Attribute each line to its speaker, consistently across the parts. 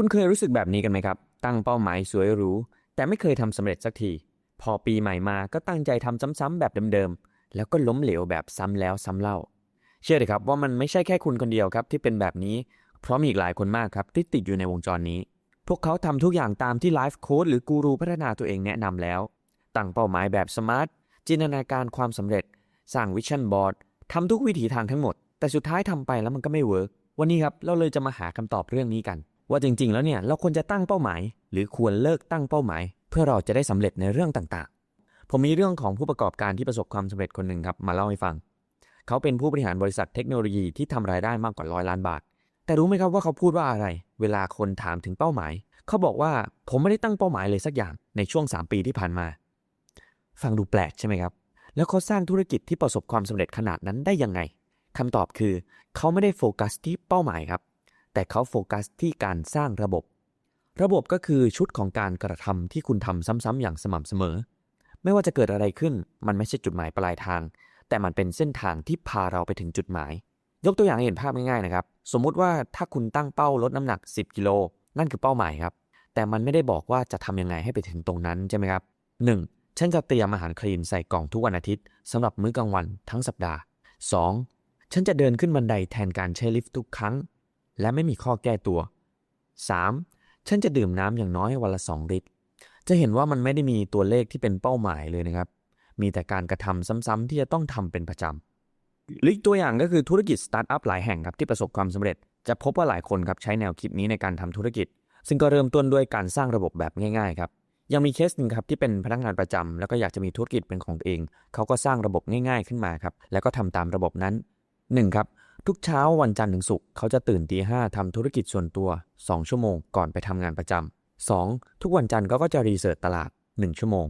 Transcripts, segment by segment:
Speaker 1: คุณเคยรู้สึกแบบนี้กันไหมครับ ตั้งเป้าหมายสวยหรูแต่ไม่เคยทำสำเร็จสักที พอปีใหม่มาก็ตั้งใจทำซ้ำๆแบบเดิมๆ แล้วก็ล้มเหลวแบบซ้ำแล้วซ้ำเล่า เชื่อเลยครับว่ามันไม่ใช่แค่คุณคนเดียวครับที่เป็นแบบนี้ เพราะมีอีกหลายคนมากครับที่ติดอยู่ในวงจรนี้ พวกเขาทำทุกอย่างตามที่ไลฟ์โค้ดหรือกูรูพัฒนาตัวเองแนะนำแล้ว ตั้งเป้าหมายแบบสมาร์ทจินตนาการความสำเร็จ สร้างวิชั่นบอร์ดทำทุกวิถีทางทั้งหมด แต่สุดท้ายทำไปแล้วมันก็ไม่เวิร์กวันนี้ครับเราเลยจะมาหาคำตอบเรื่องนี้กัน ว่าจริงๆ แล้วเนี่ยเราควรจะตั้งเป้าหมาย หรือควรเลิกตั้งเป้าหมาย เพื่อเราจะได้สำเร็จในเรื่องต่างๆ ผมมีเรื่องของผู้ประกอบการที่ประสบความสำเร็จคนหนึ่งครับมาเล่าให้ฟัง เขาเป็นผู้บริหารบริษัทเทคโนโลยีที่ทำรายได้มากกว่าร้อยล้านบาท แต่รู้ไหมครับว่าเขาพูดว่าอะไร เวลาคนถามถึงเป้าหมาย เขาบอกว่าผมไม่ได้ตั้งเป้าหมายเลยสักอย่างในช่วง 3 ปีที่ผ่านมา ฟังดูแปลกใช่ไหมครับ แล้วเขาสร้างธุรกิจที่ประสบความสำเร็จขนาดนั้นได้ยังไงคำตอบคือ เขาไม่ได้โฟกัสที่เป้าหมายครับ แต่เขาโฟกัสที่การสร้างระบบ ระบบก็คือชุดของการกระทำที่คุณทำซ้ำๆอย่างสม่ำเสมอ ไม่ว่าจะเกิดอะไรขึ้น มันไม่ใช่จุดหมายปลายทาง แต่มันเป็นเส้นทางที่พาเราไปถึงจุดหมาย ยกตัวอย่างให้เห็นภาพง่ายๆนะครับ สมมุติว่าถ้าคุณตั้งเป้าลดน้ำหนัก 10 กิโล นั่นคือเป้าหมายครับ แต่มันไม่ได้บอกว่าจะทำยังไงให้ไปถึงตรงนั้นใช่ไหมครับ 1. ฉันจะเตรียมอาหารคลีนใส่กล่องทุกวันอาทิตย์สำหรับมื้อกลางวันทั้งสัปดาห์ 2. ฉันจะเดินขึ้นบันไดแทนการใช้ลิฟต์ทุกครั้ง และไม่มีข้อแก้ตัว 3. ฉันจะดื่มน้ำอย่างน้อยวันละ2ลิตร จะเห็นว่ามันไม่ได้มีตัวเลขที่เป็นเป้าหมายเลยนะครับ มีแต่การกระทำซ้ำๆที่จะต้องทำเป็นประจำหรืออีกตัวอย่างก็คือธุรกิจสตาร์ทอัพหลายแห่งครับที่ประสบความสำเร็จ จะพบว่าหลายคนครับใช้แนวคิดนี้ในการทำธุรกิจ ซึ่งก็เริ่มต้นด้วยการสร้างระบบแบบง่ายๆครับยังมีเคสหนึ่งครับที่เป็นพนักงานประจำแล้วก็อยากจะมีธุรกิจเป็นของตัวเอง เขาก็สร้างระบบง่ายๆขึ้นมาครับ แล้วก็ทำตามระบบนั้น 1. ครับ ทุกเช้าวันจันทร์ถึงศุกร์เขาจะตื่นตีห้าทำธุรกิจส่วนตัว 2 ชั่วโมงก่อนไปทำงานประจำ 2. ทุกวันจันทร์เขาก็จะรีเสิร์ชตลาด 1 ชั่วโมง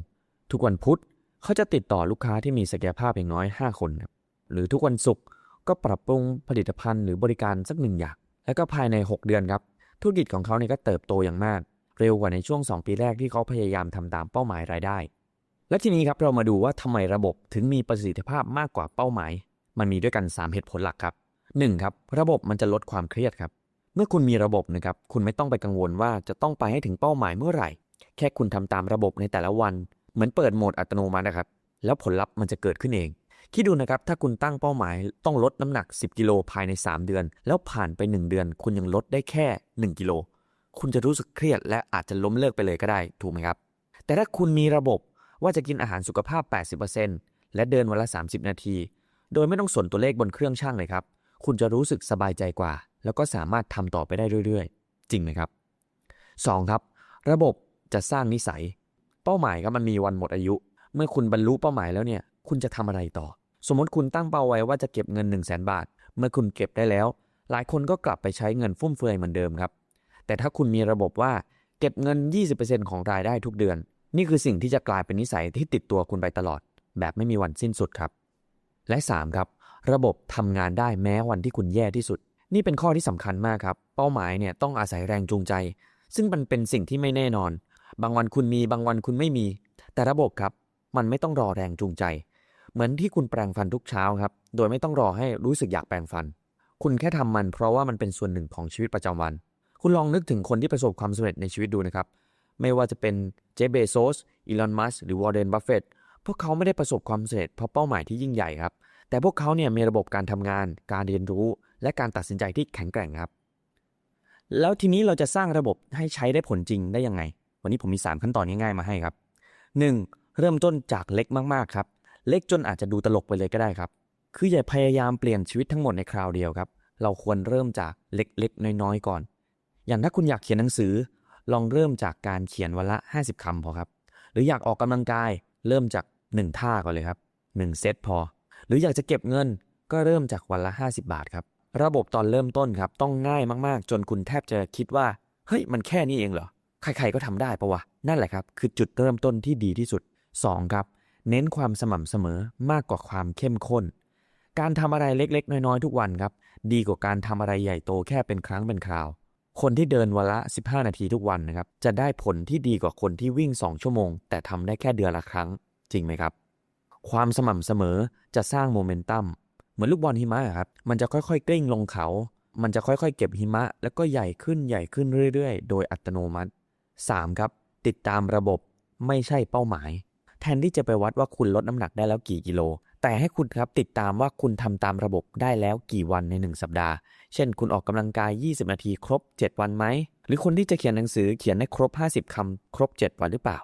Speaker 1: ทุกวันพุธเขาจะติดต่อลูกค้าที่มีศักยภาพอย่างน้อย 5 คนครับหรือทุกวันศุกร์ก็ปรับปรุงผลิตภัณฑ์หรือบริการสักหนึ่งอย่าง แล้วก็ภายใน 6 เดือนครับ ธุรกิจของเขาเนี่ยก็เติบโตอย่างมาก เร็วกว่าในช่วง 2 ปีแรกที่เขาพยายามทำตามเป้าหมายรายได้ และทีนี้ครับเรามาดูว่าทำไมระบบถึงมีประสิทธิภาพมากกว่าเป้าหมาย มันมีด้วยกัน 3 เหตุผลหลักครับ 1. ครับระบบมันจะลดความเครียดครับ เมื่อคุณมีระบบนะครับ คุณไม่ต้องไปกังวลว่าจะต้องไปให้ถึงเป้าหมายเมื่อไหร่ แค่คุณทำตามระบบในแต่ละวัน เหมือนเปิดโหมดอัตโนมัตินะครับ แล้วผลลัพธ์มันจะเกิดขึ้นเอง คิดดูนะครับ ถ้าคุณตั้งเป้าหมายต้องลดน้ำหนัก 10 กิโลภายใน 3 เดือน แล้วผ่านไป 1 เดือน คุณยังลดได้แค่ 1 กิโล คุณจะรู้สึกเครียด และอาจจะล้มเลิกไปเลยก็ได้ ถูกไหมครับ แต่ถ้าคุณมีระบบว่าจะกินอาหารสุขภาพ 80%และเดินวันละ 30 นาที โดยไม่ต้องสนตัวเลขบนเครื่องช่างเลยครับ คุณจะรู้สึกสบายใจกว่า แล้วก็สามารถทำต่อไปได้เรื่อยๆ จริงไหมครับ 2. ครับ ระบบจะสร้างนิสัย เป้าหมายครับมันมีวันหมดอายุ เมื่อคุณบรรลุเป้าหมายแล้วเนี่ย คุณจะทำอะไรต่อ สมมติคุณตั้งเป้าไว้ว่าจะเก็บเงิน 1 0 0 0 0แบาท เมื่อคุณเก็บได้แล้ว หลายคนก็กลับไปใช้เงินฟุ่มเฟือยเหมือนเดิมครับ แต่ถ้าคุณมีระบบว่าเก็บเงิน 20%ของรายได้ทุกเดือน นี่คือสิ่งที่จะกลายเป็นนิสัยที่ติดตัวคุณไปตลอด แบบไม่มีวันสิ้นสุดครับ และ 3 ครับ ระบบทำงานได้แม้วันที่คุณแย่ที่สุด นี่เป็นข้อที่สำคัญมากครับ เป้าหมายเนี่ยต้องอาศัยแรงจูงใจ ซึ่งมันเป็นสิ่งที่ไม่แน่นอน บางวันคุณมีบางวันคุณไม่มี แต่ระบบครับ มันไม่ต้องรอแรงจูงใจ เหมือนที่คุณแปรงฟันทุกเช้าครับ โดยไม่ต้องรอให้รู้สึกอยากแปรงฟัน คุณแค่ทำมัน เพราะว่ามันเป็นส่วนหนึ่งของชีวิตประจำวัน คุณลองนึกถึงคนที่ประสบความสำเร็จในชีวิตดูนะครับ ไม่ว่าจะเป็นเจฟเบโซสอีลอน มัสหรือวอร์เดน บัฟเฟตพวกเขาไม่ได้ประสบความสำเร็จเพราะเป้าหมายที่ยิ่งใหญ่ครับ แต่พวกเขาเนี่ยมีระบบการทำงาน การเรียนรู้ และการตัดสินใจที่แข็งแกร่งครับ แล้วทีนี้เราจะสร้างระบบให้ใช้ได้ผลจริงได้ยังไง วันนี้ผมมี 3 ขั้นตอนง่ายๆมาให้ครับ 1. เริ่มต้นจากเล็กมากๆครับ เล็กจนอาจจะดูตลกไปเลยก็ได้ครับ คืออย่าพยายามเปลี่ยนชีวิตทั้งหมดในคราวเดียวครับ เราควรเริ่มจากเล็กๆ น้อยๆ ก่อน อย่างถ้าคุณอยากเขียนหนังสือ ลองเริ่มจากการเขียนวันละ 50คำพอครับ หรืออยากออกกำลังกาย เริ่มจาก 1 ท่าก่อนเลยครับ 1 เซตพอ หรืออยากจะเก็บเงินก็เริ่มจากวันละ 50 บาทครับ ระบบตอนเริ่มต้นครับ ต้องง่ายมากๆ จนคุณแทบจะคิดว่า เฮ้ย มันแค่นี้เองเหรอ ใครๆก็ทำได้ปะวะ นั่นแหละครับ คือจุดเริ่มต้นที่ดีที่สุด 2. ครับ เน้นความสม่ำเสมอมากกว่าความเข้มข้น การทำอะไรเล็ก ๆ น้อยๆ ทุกวันครับ ดีกว่าการทำอะไรใหญ่โตแค่เป็นครั้งเป็นคราว คนที่เดินวันละ 15 นาทีทุกวันนะครับ จะได้ผลที่ดีกว่าคนที่วิ่ง 2 ชั่วโมง แต่ทำได้แค่เดือนละครั้ง จริงไหมครับ ความสม่ำเสมอจะสร้างโมเมนตัมเหมือนลูกบอลหิมะครับมันจะค่อยๆกลิ้งลงเขา มันจะค่อยๆ เก็บหิมะ แล้วก็ใหญ่ขึ้นใหญ่ขึ้นเรื่อยๆ โดยอัตโนมัติ 3. ครับ ติดตามระบบไม่ใช่เป้าหมาย แทนที่จะไปวัดว่าคุณลดน้ำหนักได้แล้วกี่กิโล แต่ให้คุณครับติดตามว่าคุณทำตามระบบได้แล้วกี่วันใน 1 สัปดาห์ เช่น คุณออกกำลังกาย 20 นาทีครบ 7 วันไหม หรือคนที่จะเขียนหนังสือเขียนให้ครบ 50คำครบ 7 วันหรือเปล่า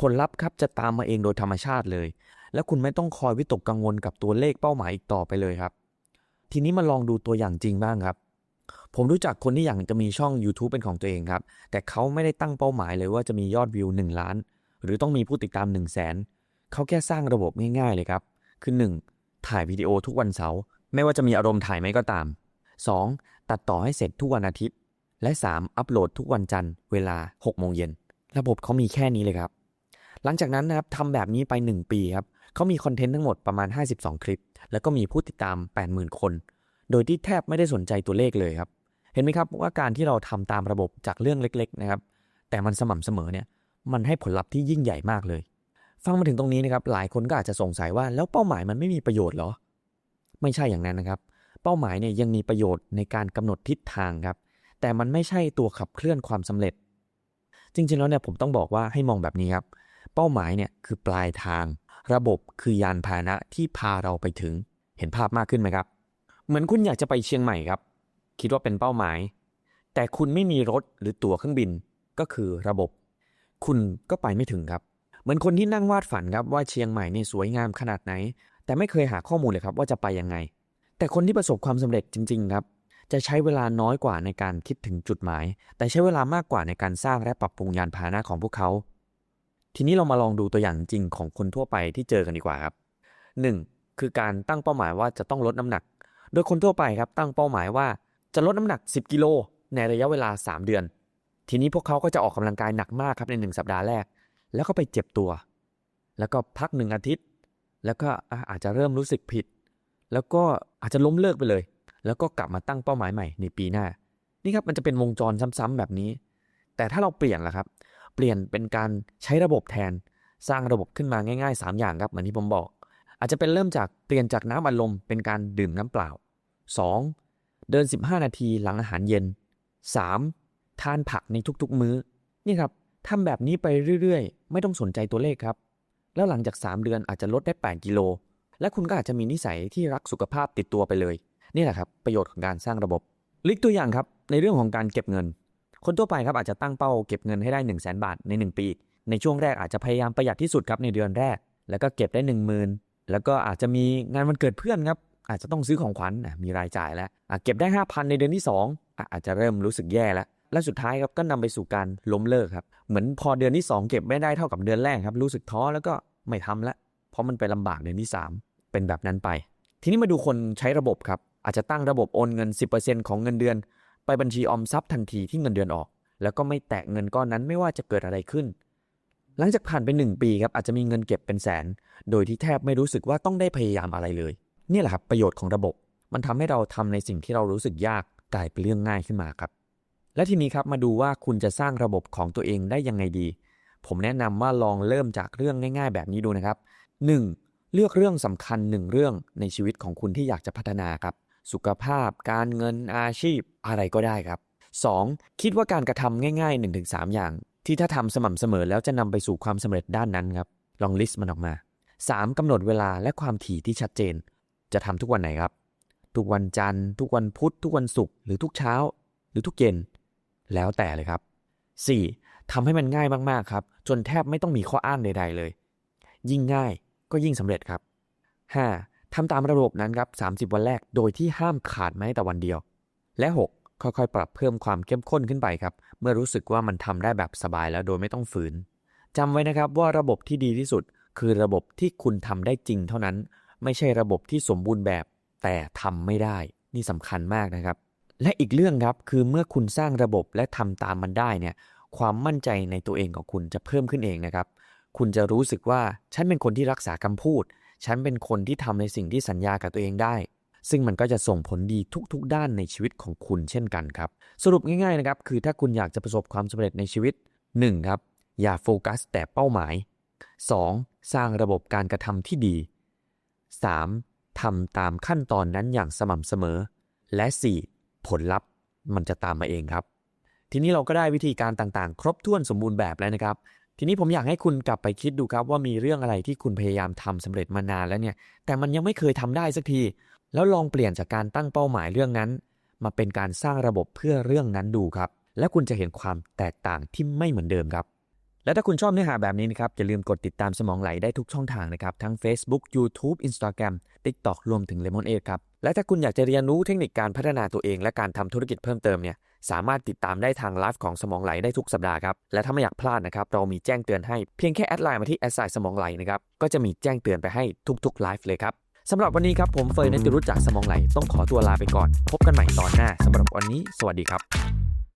Speaker 1: ผลลัพธ์ครับจะตามมาเองโดยธรรมชาติเลย และคุณไม่ต้องคอยวิตกกังวลกับตัวเลขเป้าหมายอีกต่อไปเลยครับ ทีนี้มาลองดูตัวอย่างจริงบ้างครับ ผมรู้จักคนที่อย่ากจะมีช่อง YouTube เป็นของตัวเองครับ แต่เขาไม่ได้ตั้งเป้าหมายเลยว่าจะมียอดวิว 1 ล้าน หรือต้องมีผู้ติดตาม 1 0 0 0 0แสนเขาแค่สร้างระบบง่ายๆเลยครับ คือ 1. ถ่ายวิดีโอทุกวันเสาร์ไม่ว่าจะมีอารมณ์ถ่ายไหมก็ตาม 2. ตัดต่อให้เสร็จทุกวันอาทิตย์ และ 3. อัปโหลดทุกวันจันทร์เวลา6โมงเย็นระบบเขามีแค่นี้เลยครับ หลังจากนั้นนะครับทำแบบนี้ไป 1 ปีครับ เขามีคอนเทนต์ทั้งหมดประมาณ 52 คลิป แล้วก็มีผู้ติดตาม 80,000 คน โดยที่แทบไม่ได้สนใจตัวเลขเลยครับ เห็นไหมครับว่าการที่เราทำตามระบบจากเรื่องเล็ก ๆ นะครับ แต่มันสม่ำเสมอเนี่ย มันให้ผลลัพธ์ที่ยิ่งใหญ่มากเลย ฟังมาถึงตรงนี้นะครับ หลายคนก็อาจจะสงสัยว่าแล้วเป้าหมายมันไม่มีประโยชน์เหรอ ไม่ใช่อย่างนั้นนะครับ เป้าหมายเนี่ยยังมีประโยชน์ในการกำหนดทิศทางครับ แต่มันไม่ใช่ตัวขับเคลื่อนความสำเร็จ จริงๆแล้วเนี่ยผมต้องบอกว่าให้มองแบบนี้ครับ เป้าหมายเนี่ยคือปลายทาง ระบบคือยานพาหนะที่พาเราไปถึง เห็นภาพมากขึ้นไหมครับ เหมือนคุณอยากจะไปเชียงใหม่ครับ คิดว่าเป็นเป้าหมาย แต่คุณไม่มีรถหรือตั๋วเครื่องบิน ก็คือระบบ คุณก็ไปไม่ถึงครับ เหมือนคนที่นั่งวาดฝันครับว่าเชียงใหม่นี่สวยงามขนาดไหน แต่ไม่เคยหาข้อมูลเลยครับว่าจะไปยังไง แต่คนที่ประสบความสำเร็จจริง ๆ ครับ จะใช้เวลาน้อยกว่าในการคิดถึงจุดหมาย แต่ใช้เวลามากกว่าในการสร้างและปรับปรุงยานพาหนะของพวกเขา ทีนี้เรามาลองดูตัวอย่างจริงของคนทั่วไปที่เจอกันดีกว่าครับ 1. คือการตั้งเป้าหมายว่าจะต้องลดน้ำหนัก โดยคนทั่วไปครับตั้งเป้าหมายว่าจะลดน้ำหนัก 10 กิโลในระยะเวลา 3 เดือน ทีนี้พวกเขาก็จะออกกำลังกายหนักมากครับใน 1 สัปดาห์แรก แล้วก็ไปเจ็บตัว แล้วก็พักหนึ่งอาทิตย์ แล้วก็อะอาจจะเริ่มรู้สึกผิด แล้วก็อาจจะล้มเลิกไปเลย แล้วก็กลับมาตั้งเป้าหมายใหม่ในปีหน้า นี่ครับมันจะเป็นวงจรซ้ำๆแบบนี้ แต่ถ้าเราเปลี่ยนล่ะครับ เปลี่ยนเป็นการใช้ระบบแทน สร้างระบบขึ้นมาง่าย ๆ 3 อย่างครับเหมือนที่ผมบอก อาจจะเป็นเริ่มจากเปลี่ยนจากน้ำอัดลมเป็นการดื่มน้ำเปล่า 2. เดิน 15 นาทีหลังอาหารเย็น 3. ทานผักในทุกๆมื้อ นี่ครับทำแบบนี้ไปเรื่อยๆ ไม่ต้องสนใจตัวเลขครับ แล้วหลังจาก 3 เดือนอาจจะลดได้ 8 กิโล และคุณก็อาจจะมีนิสัยที่รักสุขภาพติดตัวไปเลย นี่แหละครับ ประโยชน์ของการสร้างระบบลิกตัวอย่างครับ ในเรื่องของการเก็บเงิน คนทั่วไปครับอาจจะตั้งเป้าเก็บเงินให้ได้1 0 0 0 0แบาทใน 1 ปี ในช่วงแรกอาจจะพยายามประหยัดที่สุดครับในเดือนแรก แล้วก็เก็บได้ 1 0,000 แล้วก็อาจจะมีงานวันเกิดเพื่อนครับอาจจะต้องซื้อของขวัญมีรายจ่ายแล้วเก็บได้ 5,000 ในเดือนที่ 2ออาจจะเริ่มรู้สึกแย่แล้วและสุดท้ายครับก็นำไปสู่การล้มเลิกครับเหมือนพอเดือนที่ 2 เก็บไม่ได้เท่ากับเดือนแรกครับรู้สึกท้อแล้วก็ไม่ทำละ เพราะมันไปลำบากเดือนที่ 3 เป็นแบบนั้นไป ทีนี้มาดูคนใช้ระบบครับอาจจะตั้งระบบโอนเงิน 10%ของเงินเดือน ไปบัญชีออมทรัพย์ทันทีที่เงินเดือนออก แล้วก็ไม่แตะเงินก้อนนั้นไม่ว่าจะเกิดอะไรขึ้น หลังจากผ่านไป1ปีครับอาจจะมีเงินเก็บเป็นแสน โดยที่แทบไม่รู้สึกว่าต้องได้พยายามอะไรเลย นี่แหละครับประโยชน์ของระบบ มันทำให้เราทำในสิ่งที่เรารู้สึกยากกลายเป็นเรื่องง่ายขึ้นมาครับ และทีนี้ครับมาดูว่าคุณจะสร้างระบบของตัวเองได้ยังไงดี ผมแนะนำว่าลองเริ่มจากเรื่องง่าย ๆ แบบนี้ดูนะครับ 1. เลือกเรื่องสำคัญหนึ่งเรื่องในชีวิตของคุณที่อยากจะพัฒนาครับ สุขภาพ การเงินอาชีพอะไรก็ได้ครับ 2. คิดว่าการกระทำง่าย ๆ 1-3 อย่าง ที่ถ้าทำสม่ำเสมอแล้วจะนำไปสู่ความสำเร็จด้านนั้นครับ ลองลิสต์มันออกมา 3. กำหนดเวลาและความถี่ที่ชัดเจน จะทำทุกวันไหนครับ ทุกวันจันทร์ ทุกวันพุธ ทุกวันศุกร์หรือทุกเช้า หรือทุกเย็น แล้วแต่เลยครับ 4. ทำให้มันง่ายมากๆครับ จนแทบไม่ต้องมีข้ออ้างใด ๆ เลย ยิ่งง่ายก็ยิ่งสำเร็จครับ 5. ทำตามระบบนั้นครับ 30 วันแรก โดยที่ห้ามขาดแม้แต่วันเดียว และ 6. ค่อยๆ ปรับเพิ่มความเข้มข้นขึ้นไปครับ เมื่อรู้สึกว่ามันทำได้แบบสบายแล้วโดยไม่ต้องฝืนจำไว้นะครับว่าระบบที่ดีที่สุด คือระบบที่คุณทำได้จริงเท่านั้น ไม่ใช่ระบบที่สมบูรณ์แบบ แต่ทำไม่ได้ นี่สำคัญมากนะครับ และอีกเรื่องครับคือเมื่อคุณสร้างระบบและทำตามมันได้เนี่ย ความมั่นใจในตัวเองของคุณจะเพิ่มขึ้นเองนะครับ คุณจะรู้สึกว่าฉันเป็นคนที่รักษาคำพูด ฉันเป็นคนที่ทำในสิ่งที่สัญญากับตัวเองได้ ซึ่งมันก็จะส่งผลดีทุกๆ ด้านในชีวิตของคุณเช่นกันครับ สรุปง่ายๆนะครับคือถ้าคุณอยากจะประสบความสำเร็จในชีวิต 1. ครับอย่าโฟกัสแต่เป้าหมาย 2. สร้างระบบการกระทำที่ดี 3. ทำตามขั้นตอนนั้นอย่างสม่ำเสมอ และ 4. ผลลัพธ์มันจะตามมาเองครับ ทีนี้เราก็ได้วิธีการต่างๆ ครบถ้วนสมบูรณ์แบบแล้วนะครับ ทีนี้ผมอยากให้คุณกลับไปคิดดูครับว่ามีเรื่องอะไรที่คุณพยายามทำสำเร็จมานานแล้วเนี่ย แต่มันยังไม่เคยทำได้สักที แล้วลองเปลี่ยนจากการตั้งเป้าหมายเรื่องนั้น มาเป็นการสร้างระบบเพื่อเรื่องนั้นดูครับ และคุณจะเห็นความแตกต่างที่ไม่เหมือนเดิมครับ และถ้าคุณชอบเนื้อหาแบบนี้นะครับอย่าลืมกดติดตามสมองไหลได้ทุกช่องทางนะครับ ทั้ง Facebook YouTube Instagram TikTok รวมถึง Lemon 8ครับและถ้าคุณอยากจะเรียนรู้เทคนิคการพัฒนาตัวเองและการทำธุรกิจเพิ่มเติมเนี่ย สามารถติดตามได้ทางไลฟ์ของสมองไหลได้ทุกสัปดาห์ครับ และถ้าไม่อยากพลาดนะครับ เรามีแจ้งเตือนให้เพียงแค่แอดไลน์มาที่แอดไซสมองไหลนะครับ ก็จะมีแจ้งเตือนไปให้ทุกๆไลฟ์เลยครับสำหรับวันนี้ครับผมเฟยนันติรุธจากสมองไหล ต้องขอตัวลาไปก่อน พบกันใหม่ตอนหน้าสำหรับวันนี้ สวัสดีครับ